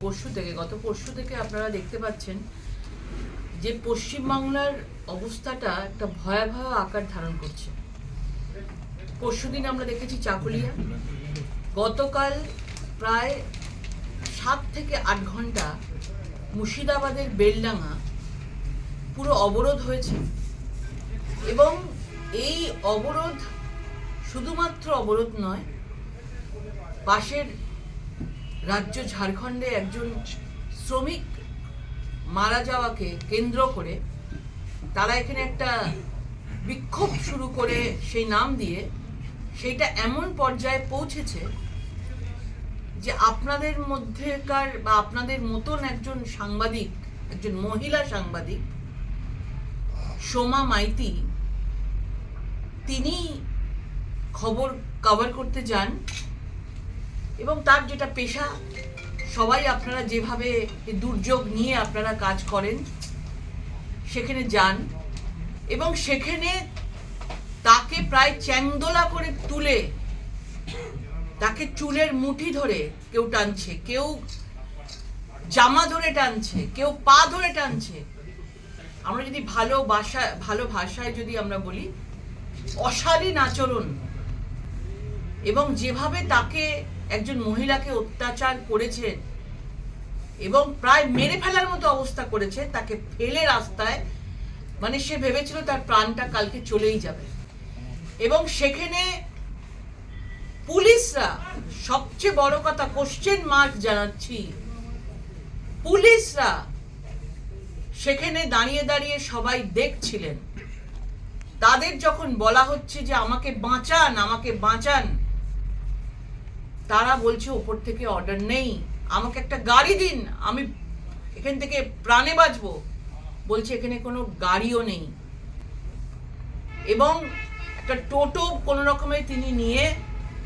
পরশু থেকে, গত পরশু থেকে আপনারা দেখতে পাচ্ছেন যে পশ্চিমবাংলার অবস্থাটা একটা ভয়াবহ আকার ধারণ করছে। পরশুদিন আমরা দেখেছি চাকুলিয়া। গতকাল প্রায় সাত থেকে আট ঘণ্টা মুর্শিদাবাদের বেলডাঙা পুরো অবরোধ হয়েছে এবং এই অবরোধ শুধুমাত্র অবরোধ নয়, পাশের রাজ্য ঝাড়খণ্ডে একজন শ্রমিক মারা যাওয়াকে কেন্দ্র করে তারা এখানে একটা বিক্ষোভ শুরু করে সেই নাম দিয়ে সেইটা এমন পর্যায়ে পৌঁছেছে যে আপনাদের মধ্যেকার বা আপনাদের মতন একজন সাংবাদিক, একজন মহিলা সাংবাদিক, সোমা মাইতি, তিনি খবর কভার করতে যান। এবং তার যেটা পেশা, সবাই আপনারা যেভাবে দুর্যোগ নিয়ে আপনারা কাজ করেন, সেখানে যান এবং সেখানে তাকে প্রায় চ্যাংদোলা করে তুলে, তাকে চুলের মুঠি ধরে কেউ টানছে, কেউ জামা ধরে টানছে, কেউ পা ধরে টানছে। আমরা যদি ভালো ভাষা ভালো ভাষায় যদি আমরা বলি, অশালীন আচরণ এবং যেভাবে তাকে একজন মহিলাকে অত্যাচার করেছেন এবং প্রায় মেরে ফেলার মতো অবস্থা করেছে, তাকে ফেলে রাস্তায় মানে সে ভেবেছিল তার প্রাণটা কালকে চলেই যাবে। এবং সেখানে পুলিশরা সবচেয়ে বড় কথা কোশ্চেন মার্ক জানাচ্ছি। পুলিশরা সেখানে দাঁড়িয়ে দাঁড়িয়ে সবাই দেখছিলেন। তাদের যখন বলা হচ্ছে যে আমাকে বাঁচান আমাকে বাঁচান তারা বলছে, ওপর থেকে অর্ডার নেই। আমাকে একটা গাড়ি দিন। আমি এখান থেকে প্রাণে বাঁচবো। বলছে, এখানে কোনো গাড়িও নেই। এবং একটা টোটো কোনো রকমে তিনি নিয়ে,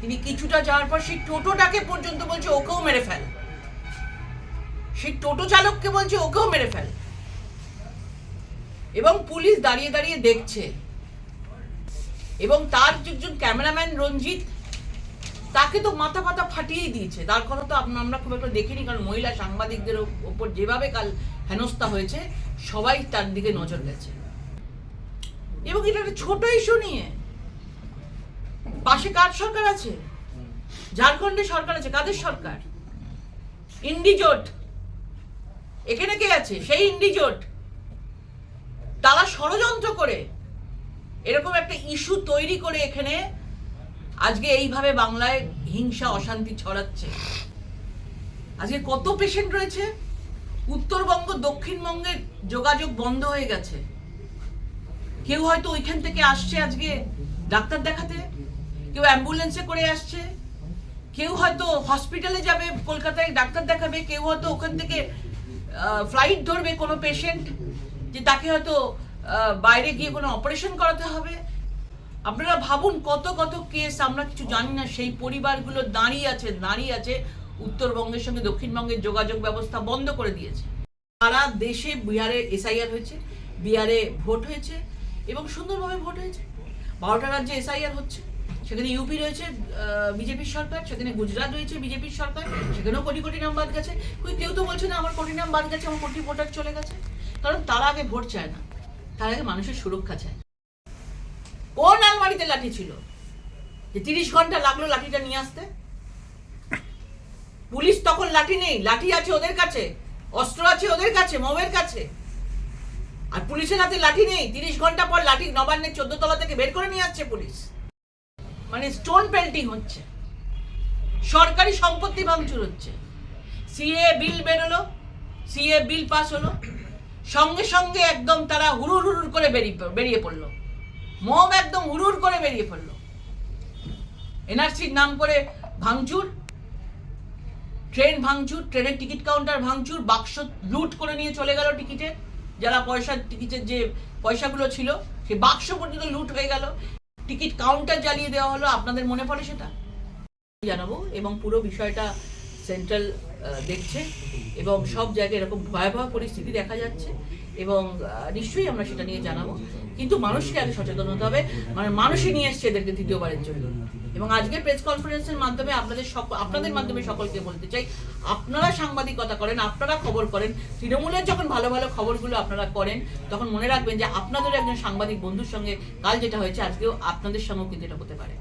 তিনি কিছুটা যাওয়ার পর সেই টোটোটাকে পর্যন্ত বলছে, ওকেও মেরে ফেল। সেই টোটো চালককে বলছে, ওকেও মেরে ফেল। এবং পুলিশ দাঁড়িয়ে দাঁড়িয়ে দেখছে। এবং তার একজন ক্যামেরাম্যান রঞ্জিত তাকে তো মাথা ফাতা ফাটিয়েই দিয়েছে। তার কথা তো আমরা খুব একটা দেখিনি, কারণ মহিলা সাংবাদিকদের ওপ- ওপর যেভাবে কাল হেনস্থা হয়েছে, সবাই তার দিকে নজর গেছে। এবং এটা একটা ছোট ইস্যু নিয়ে। পাশে কার সরকার আছে? ঝাড়খণ্ডে সরকার আছে, কাদের সরকার? ইন্ডিজোট। এখানে কে আছে? সেই ইন্ডিজোট। তারা ষড়যন্ত্র করে। এরকম একটা ইস্যু তৈরি করে এখানে আজকে এইভাবে বাংলায় হিংসা, অশান্তি ছড়াচ্ছে। আজকে কত পেশেন্ট রয়েছে? উত্তরবঙ্গ দক্ষিণবঙ্গের যোগাযোগ বন্ধ হয়ে গেছে। কেউ হয়তো ওইখান থেকে আসছে আজকে ডাক্তার দেখাতে, কেউ অ্যাম্বুলেন্সে করে আসছে, কেউ হয়তো হসপিটালে যাবে, কলকাতায় ডাক্তার দেখাবে, কেউ হয়তো ওখান থেকে ফ্লাইট ধরবে কোনো পেশেন্ট যে তাকে হয়তো বাইরে গিয়ে কোনো অপারেশন করাতে হবে। আপনারা ভাবুন কত কত কেস আমরা কিছু জানি না, সেই পরিবারগুলো দাঁড়িয়ে আছে দাঁড়িয়ে আছে, উত্তরবঙ্গের সঙ্গে দক্ষিণবঙ্গের যোগাযোগ ব্যবস্থা বন্ধ করে দিয়েছে। সারা দেশে বিহারে এসআইআর হয়েছে, বিহারে ভোট হয়েছে, এবং সুন্দরভাবে ভোট হয়েছে। বারোটা রাজ্যে এসআইআর হচ্ছে, সেখানে ইউপি রয়েছে বিজেপির সরকার, সেখানে গুজরাট রয়েছে, বিজেপির সরকার, সেখানেও কোটি কোটি নাম বাদ গেছে। কেউ তো বলছে না, আমার কোটি নাম বাদ গেছে, আমার কোটি ভোটার চলে গেছে। কারণ তারা আগে ভোট চায় না, তার আগে মানুষের সুরক্ষা চায়। কোন আলমারিতে লাঠি ছিল? যে তিরিশ ঘণ্টা লাগল লাঠিটা নিয়ে আসতে? পুলিশ তখন লাঠি নেই, লাঠি আছে ওদের কাছে, অস্ত্র আছে ওদের কাছে মবের কাছে। আর পুলিশের হাতে লাঠি নেই, তিরিশ ঘণ্টা পর লাঠি নবান্নের চোদ্দ তলা থেকে বের করে নিয়ে আসছে পুলিশ। মানে স্টোন পেন্টিং হচ্ছে। সরকারি সম্পত্তি ভাঙচুর হচ্ছে। সিএ বিল বেরোলো, সিএ বিল পাস হলো। সঙ্গে সঙ্গে একদম তারা হুড়ুর হুড়ুর করে বেরিয়ে বেরিয়ে পড়ল। মম একদম হুড়ুর করে বেরিয়ে পড়ল। এনআরসির নাম করে ভাঙচুর, ট্রেন ভাঙচুর, ট্রেনের টিকিট কাউন্টার ভাঙচুর, বাক্স লুট করে নিয়ে চলে গেল টিকিটে। যারা পয়সা টিকিটের যে পয়সাগুলো ছিল, সেই বাক্স পর্যন্ত লুট হয়ে গেল। টিকিট কাউন্টার জ্বালিয়ে দেওয়া হলো, আপনাদের মনে পড়ে সেটা? জানাব এবং পুরো বিষয়টা সেন্ট্রাল দেখছে এবং সব জায়গায় এরকম ভয়াবহ পরিস্থিতি দেখা যাচ্ছে এবং নিশ্চয়ই আমরা সেটা নিয়ে জানাব। কিন্তু মানুষকে আগে সচেতন হতে হবে। মানে মানুষই নিয়ে এসছে এদেরকে তৃতীয়বারের জন্য। এবং আজকের প্রেস কনফারেন্সের মাধ্যমে আপনাদের সকল আপনাদের মাধ্যমে সকলকে বলতে চাই, আপনারা সাংবাদিকতা করেন, আপনারা খবর করেন, তৃণমূলের যখন ভালো ভালো খবরগুলো আপনারা করেন, তখন মনে রাখবেন যে আপনাদের একজন সাংবাদিক বন্ধুর সঙ্গে কাল যেটা হয়েছে, আজকেও আপনাদের সঙ্গেও কিন্তু এটা হতে পারে।